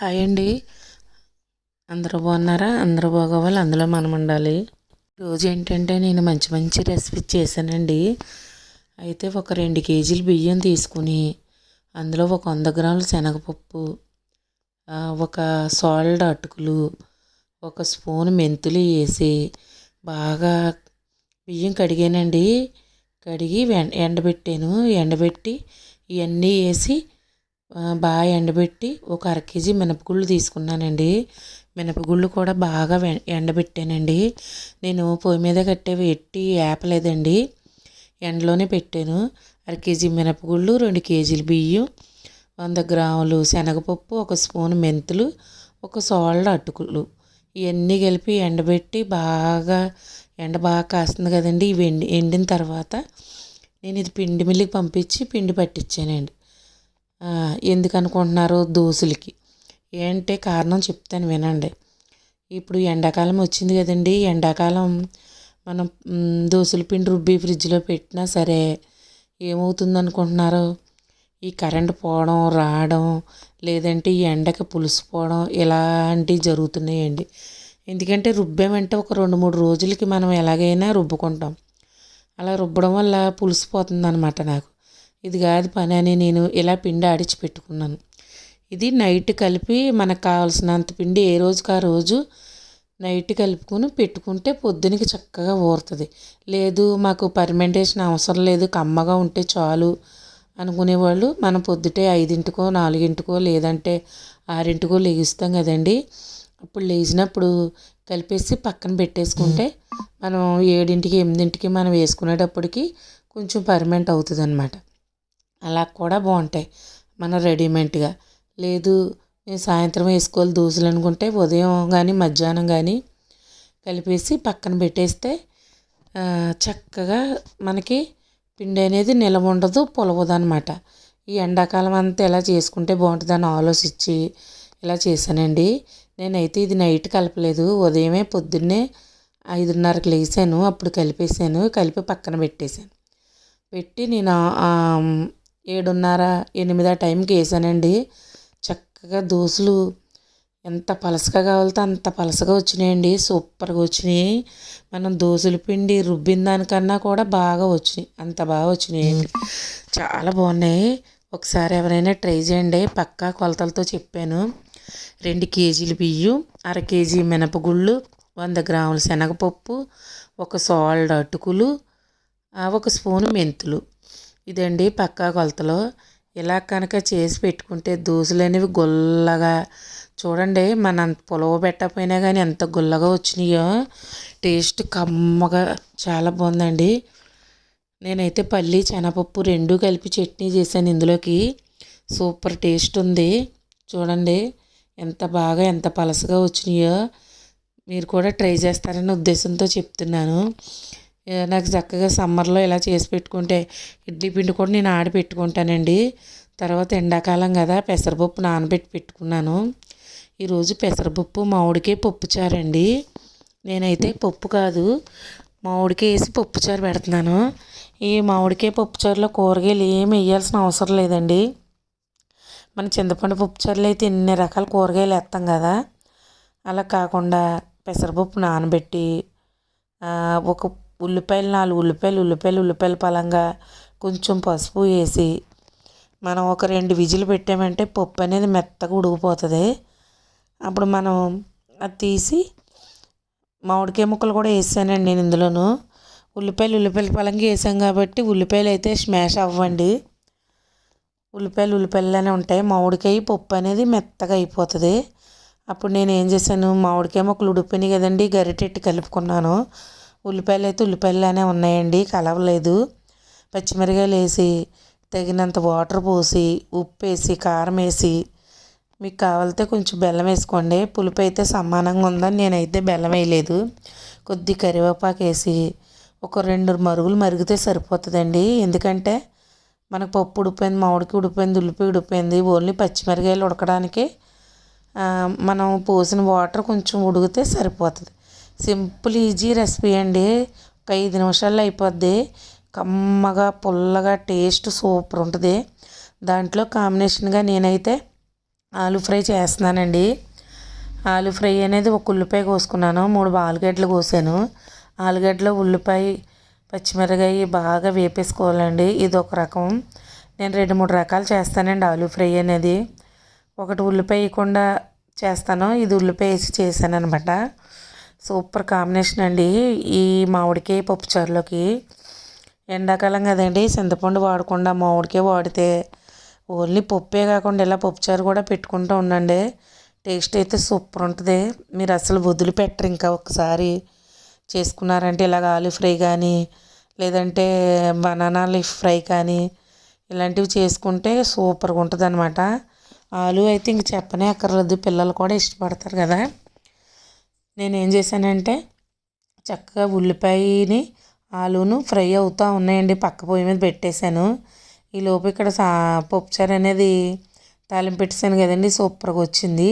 Hi అండి. అందరూ బాగున్నారా? అందరూ బాగోవాలి? అందులో మనం ఉండాలి. రోజు ఏంటంటే నేను మంచి మంచి రెసిపీ చేశానండి. అయితే ఒక రెండు కేజీలు బియ్యం తీసుకుని అందులో ఒక వంద గ్రాముల శనగపప్పు ఒక సాల్ట్ అటుకులు ఒక స్పూన్ మెంతులు వేసి బాగా బియ్యం కడిగానండి. కడిగి ఎండబెట్టాను. ఎండబెట్టి ఇవన్నీ వేసి బాగా ఎండబెట్టి ఒక అర కేజీ మినపగుళ్ళు తీసుకున్నానండి. మినపగుళ్ళు కూడా బాగా ఎండబెట్టానండి. నేను పొయ్యి మీద కట్టే ఎట్టి ఏపలేదండి. ఎండలోనే పెట్టాను. అర కేజీ మినపగుళ్ళు రెండు కేజీలు బియ్యం వంద గ్రాములు శనగపప్పు ఒక స్పూన్ మెంతులు ఒక సోళ్ళ అటుకులు. ఇవన్నీ కలిపి ఎండబెట్టి బాగా ఎండ బాగా కాస్తుంది కదండి. ఇవి ఎండి ఎండిన తర్వాత నేను ఇది పిండి మిల్లికి పంపించి పిండి పట్టించానండి. ఎందుకు అనుకుంటున్నారు దోశలకి ఏంటే కారణం చెప్తాను వినండి. ఇప్పుడు ఎండాకాలం వచ్చింది కదండి. ఎండాకాలం మనం దోశల పిండి రుబ్బి ఫ్రిడ్జ్లో పెట్టినా సరే ఏమవుతుంది అనుకుంటున్నారు ఈ కరెంట్ పోవడం రావడం లేదంటే ఈ ఎండకి పులిసిపోవడం ఇలాంటివి జరుగుతున్నాయండి. ఎందుకంటే రుబ్బామంటే ఒక రెండు మూడు రోజులకి మనం ఎలాగైనా రుబ్బుకుంటాం. అలా రుబ్బడం వల్ల పులిసిపోతుంది అనమాట నాకు. ఇది కాదు పని అని నేను ఇలా పిండి ఆడిచి పెట్టుకున్నాను. ఇది నైట్ కలిపి మనకు కావాల్సినంత పిండి ఏ రోజుకి ఆ రోజు నైట్ కలుపుకొని పెట్టుకుంటే పొద్దునకి చక్కగా ఊరుతుంది. లేదు మాకు పర్మెంటేషన్ అవసరం లేదు కమ్మగా ఉంటే చాలు అనుకునేవాళ్ళు మనం పొద్దుటే ఐదింటికో నాలుగింటికో లేదంటే ఆరింటికో లేగిస్తాం కదండి. అప్పుడు లేచినప్పుడు కలిపేసి పక్కన పెట్టేసుకుంటే మనం ఏడింటికి ఎనిమిదింటికి మనం వేసుకునేటప్పటికి కొంచెం పర్మెంట్ అవుతుంది అనమాట అలా కూడా బాగుంటాయి. మన రెడీమేడ్గా. లేదు నేను సాయంత్రం వేసుకోవాలి దోశలు అనుకుంటే ఉదయం కానీ మధ్యాహ్నం కానీ కలిపేసి పక్కన పెట్టేస్తే చక్కగా మనకి పిండి అనేది నిలవ ఉండదు పొలవదు అనమాట ఈ ఎండాకాలం అంతా ఎలా చేసుకుంటే బాగుంటుందని ఆలోచించి ఇలా చేశానండి. నేనైతే ఇది నైట్ కలపలేదు. ఉదయమే పొద్దున్నే ఐదున్నరకు లేసాను. అప్పుడు కలిపేసాను కలిపి పక్కన పెట్టేశాను. పెట్టి నేను ఏడున్నర ఎనిమిది ఆ టైంకి వేసానండి. చక్కగా దోశలు ఎంత పలసగా కావాలితే అంత పలసగా వచ్చినాయండి. సూపర్గా వచ్చినాయి. మనం దోశల పిండి రుబ్బిన దానికన్నా కూడా బాగా వచ్చినాయి. అంత బాగా వచ్చినాయి చాలా బాగున్నాయి. ఒకసారి ఎవరైనా ట్రై చేయండి. పక్కా కొలతలతో చెప్పాను. రెండు కేజీలు బియ్యం అర కేజీ మినపగుళ్ళు వంద గ్రాముల శనగపప్పు ఒక సాల్ట్ అటుకులు ఒక స్పూను మెంతులు. ఇదండి పక్కా కొలతలో. ఇలా కనుక చేసి పెట్టుకుంటే దోశలు అనేవి గుల్లగా. చూడండి మన పులవ పెట్టకపోయినా కానీ ఎంత గుల్లగా వచ్చినాయో. టేస్ట్ కమ్మగా చాలా బాగుందండి. నేనైతే పల్లి శనగపప్పు రెండు కలిపి చట్నీ చేశాను ఇందులోకి. సూపర్ టేస్ట్ ఉంది. చూడండి ఎంత బాగా ఎంత పలసగా వచ్చినాయో. మీరు కూడా ట్రై చేస్తారనే ఉద్దేశంతో చెప్తున్నాను. నాకు చక్కగా సమ్మర్లో ఇలా చేసి పెట్టుకుంటే ఇడ్లీ పిండి కూడా నేను ఆడి పెట్టుకుంటానండి. తర్వాత ఎండాకాలం కదా పెసరపప్పు నానబెట్టి పెట్టుకున్నాను. ఈరోజు పెసరపప్పు మామిడికాయ పప్పుచారండి నేనైతే పప్పు కాదు మామిడికాయ వేసి పప్పుచారు పెడుతున్నాను. ఈ మామిడికాయ పప్పుచారులో కూరగాయలు ఏమి వేయాల్సిన అవసరం లేదండి. మన చింతపండు పప్పుచారులు అయితే ఎన్ని రకాల కూరగాయలు వేస్తాం కదా. అలా కాకుండా పెసరపప్పు నానబెట్టి ఒక ఉల్లిపాయలు నాలుగు ఉల్లిపాయలు ఉల్లిపాయలు ఉల్లిపాయలు పలంగా కొంచెం పసుపు వేసి మనం ఒక రెండు విజిల్ పెట్టామంటే పప్పు అనేది మెత్తగా ఉడికిపోతుంది. అప్పుడు మనం అది తీసి మామిడికాయ ముక్కలు కూడా వేసానండి నేను ఇందులోను. ఉల్లిపాయలు ఉల్లిపాయల పలంగా వేసాం కాబట్టి ఉల్లిపాయలు అయితే స్మాష్ అవ్వండి. ఉల్లిపాయలు ఉల్లిపాయలనే ఉంటాయి. మామిడికాయ పప్పు అనేది మెత్తగా అయిపోతుంది. అప్పుడు నేను ఏం చేశాను? మామిడికాయ ముక్కలు ఉడిపోయినాయి కదండి గరిటెట్టి కలుపుకున్నాను. ఉల్లిపాయలు అయితే ఉల్లిపాయలులానే ఉన్నాయండి కలవలేదు. పచ్చిమిరకాయలు వేసి తగినంత వాటర్ పోసి ఉప్పు వేసి కారం వేసి మీకు కావాలితే కొంచెం బెల్లం వేసుకోండి. పులుపు అయితే సమానంగా ఉందని నేనైతే బెల్లం వేయలేదు. కొద్ది కరివేపాకు వేసి ఒక రెండు మరుగులు మరిగితే సరిపోతుందండి. ఎందుకంటే మనకు పప్పు ఉడిపోయింది మామిడికి ఉడిపోయింది ఉల్లిపాయ ఉడిపోయింది ఓన్లీ పచ్చిమిరకాయలు ఉడకడానికి మనం పోసిన వాటర్ కొంచెం ఉడికితే సరిపోతుంది. సింపుల్ ఈజీ రెసిపీ అండి. ఒక ఐదు నిమిషాల్లో అయిపోద్ది. కమ్మగా పుల్లగా టేస్ట్ సూపర్ ఉంటుంది. దాంట్లో కాంబినేషన్గా నేనైతే ఆలు ఫ్రై చేస్తున్నానండి. ఆలు ఫ్రై అనేది ఒక ఉల్లిపాయ కోసుకున్నాను. మూడు ఆలుగడ్డలు కోసాను. ఆలుగడ్డలో ఉల్లిపాయ పచ్చిమిరకాయ బాగా వేపేసుకోవాలండి. ఇది ఒక రకం. నేను రెండు మూడు రకాలు చేస్తానండి ఆలు ఫ్రై అనేది. ఒకటి ఉల్లిపాయ వేయకుండా చేస్తాను. ఇది ఉల్లిపాయ వేసి చేశాను అనమాట సూపర్ కాంబినేషన్ అండి. ఈ మామిడికాయ పప్పుచారులోకి ఎండాకాలం కదండి చింతపండు వాడకుండా మామిడికాయ వాడితే ఓన్లీ పప్పే కాకుండా ఇలా పప్పుచారు కూడా పెట్టుకుంటూ ఉండండి. టేస్ట్ అయితే సూపర్ ఉంటుంది. మీరు అసలు వదిలిపెట్టరు ఇంకా ఒకసారి చేసుకున్నారంటే ఇలాగ ఆలు ఫ్రై కానీ లేదంటే బనానా లీఫ్ ఫ్రై కానీ ఇలాంటివి చేసుకుంటే సూపర్గా ఉంటుంది అనమాట ఆలు అయితే ఇంక చెప్పనే అక్కర్లేదు పిల్లలు కూడా ఇష్టపడతారు కదా. నేను ఏం చేశానంటే చక్కగా ఉల్లిపాయని ఆలూను ఫ్రై అవుతూ ఉన్నాయండి. పక్క పొయ్యి మీద పెట్టేశాను. ఈ లోపు ఇక్కడ సా పప్పుచారు అనేది తాలింపు పెట్టేశాను కదండి. సూపర్గా వచ్చింది.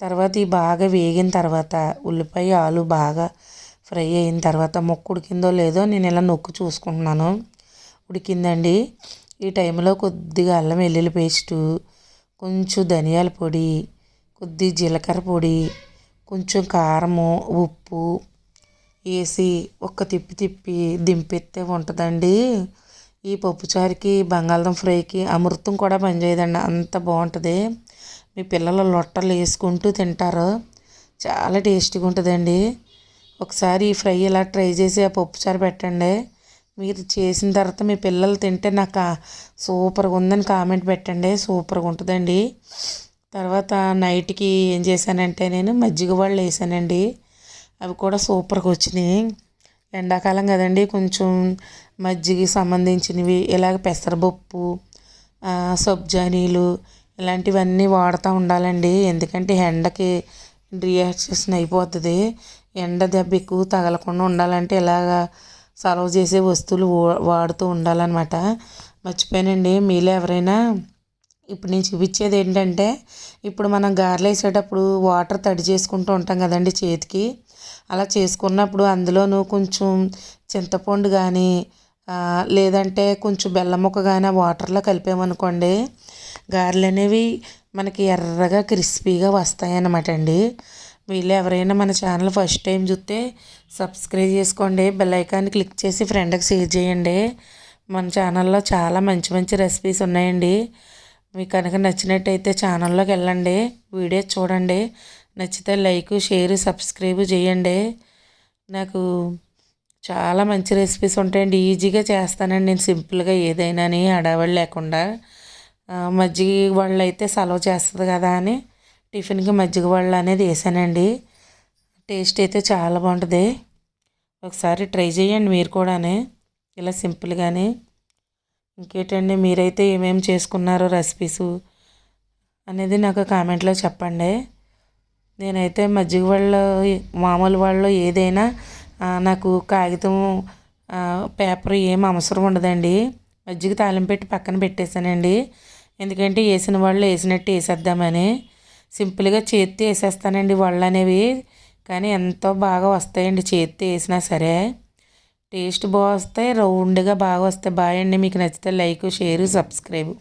తర్వాత ఈ బాగా వేగిన తర్వాత ఉల్లిపాయ ఆలు బాగా ఫ్రై అయిన తర్వాత మొక్క ఉడికిందో లేదో నేను ఇలా నొక్కు చూసుకుంటున్నాను. ఉడికిందండి. ఈ టైంలో కొద్దిగా అల్లం వెల్లుల్లి పేస్టు కొంచెం ధనియాల పొడి కొద్ది జీలకర్ర పొడి కొంచెం కారము ఉప్పు వేసి ఒక్క తిప్పి తిప్పి దింపెత్తే ఉంటుందండి. ఈ పప్పుచారుకి బంగాళదుంప ఫ్రైకి అమృతం కూడా పనిచేయదండి. అంత బాగుంటుంది. మీ పిల్లలు లొట్టలు వేసుకుంటూ తింటారు. చాలా టేస్టీగా ఉంటుందండి. ఒకసారి ఈ ఫ్రై ఇలా ట్రై చేసి ఆ పప్పుచారు పెట్టండి. మీరు చేసిన తర్వాత మీ పిల్లలు తింటే నాకు సూపర్గా ఉందని కామెంట్ పెట్టండి. సూపర్గా ఉంటుందండి. తర్వాత నైట్కి ఏం చేశానంటే నేను మజ్జిగ వాళ్ళు వేసానండి. అవి కూడా సూపర్గా వచ్చినాయి. ఎండాకాలం కదండి కొంచెం మజ్జిగకి సంబంధించినవి ఇలాగ పెసరపప్పు సబ్జానీలు ఇలాంటివన్నీ వాడుతూ ఉండాలండి. ఎందుకంటే ఎండకి రియాక్షన్ అయిపోతుంది. ఎండ దెబ్బ ఎక్కువ తగలకుండా ఉండాలంటే ఇలాగా సర్వ్ చేసే వస్తువులు వాడుతూ ఉండాలన్నమాట. మర్చిపోయానండి. మీలో ఎవరైనా ఇప్పుడు నేను చూపించేది ఏంటంటే ఇప్పుడు మనం గారెలు వేసేటప్పుడు వాటర్ తడి చేసుకుంటూ ఉంటాం కదండి చేతికి. అలా చేసుకున్నప్పుడు అందులోనూ కొంచెం చింతపండు కానీ లేదంటే కొంచెం బెల్లం ముక్క కానీ వాటర్లో కలిపామనుకోండి గారెలు అనేవి మనకి ఎర్రగా క్రిస్పీగా వస్తాయి అన్నమాట అండి. వీళ్ళు ఎవరైనా మన ఛానల్ ఫస్ట్ టైం చూస్తే సబ్స్క్రైబ్ చేసుకోండి బెల్ ఐకాన్ క్లిక్ చేసి ఫ్రెండ్కి షేర్ చేయండి. మన ఛానల్లో చాలా మంచి మంచి రెసిపీస్ ఉన్నాయండి. మీకు కనుక నచ్చినట్టయితే ఛానల్లోకి వెళ్ళండి వీడియో చూడండి నచ్చితే లైక్ షేర్ సబ్స్క్రైబ్ చేయండి. నాకు చాలా మంచి రెసిపీస్ ఉంటాయండి ఈజీగా చేస్తానండి నేను సింపుల్గా ఏదైనాని అడవడి లేకుండా. మజ్జిగ వాళ్ళు అయితే సెలవు చేస్తుంది కదా అని టిఫిన్కి మజ్జిగ వాళ్ళు అనేది వేసానండి టేస్ట్ అయితే చాలా బాగుంటుంది. ఒకసారి ట్రై చేయండి మీరు కూడానే ఇలా సింపుల్గానే. ఇంకేంటండి మీరైతే ఏమేమి చేసుకున్నారో రెసిపీస్ అనేది నాకు కామెంట్లో చెప్పండి. నేనైతే మజ్జిగ వాళ్ళు మామూలు వాళ్ళు ఏదైనా నాకు కాగితం పేపర్ ఏం అవసరం ఉండదండి. మజ్జిగ తాలింపు పెట్టి పక్కన పెట్టేశానండి. ఎందుకంటే వేసిన వాళ్ళు వేసినట్టు వేసేద్దామని. సింపుల్గా చేత్తో వేసేస్తానండి వాళ్ళు అనేవి కానీ ఎంతో బాగా వస్తాయండి చేత్తో వేసినా సరే. టేస్ట్ బాగా వస్తాయి రౌండ్గా బాగా వస్తాయి బాగా అండి మీకు నచ్చితే లైక్ షేర్ సబ్స్క్రైబ్.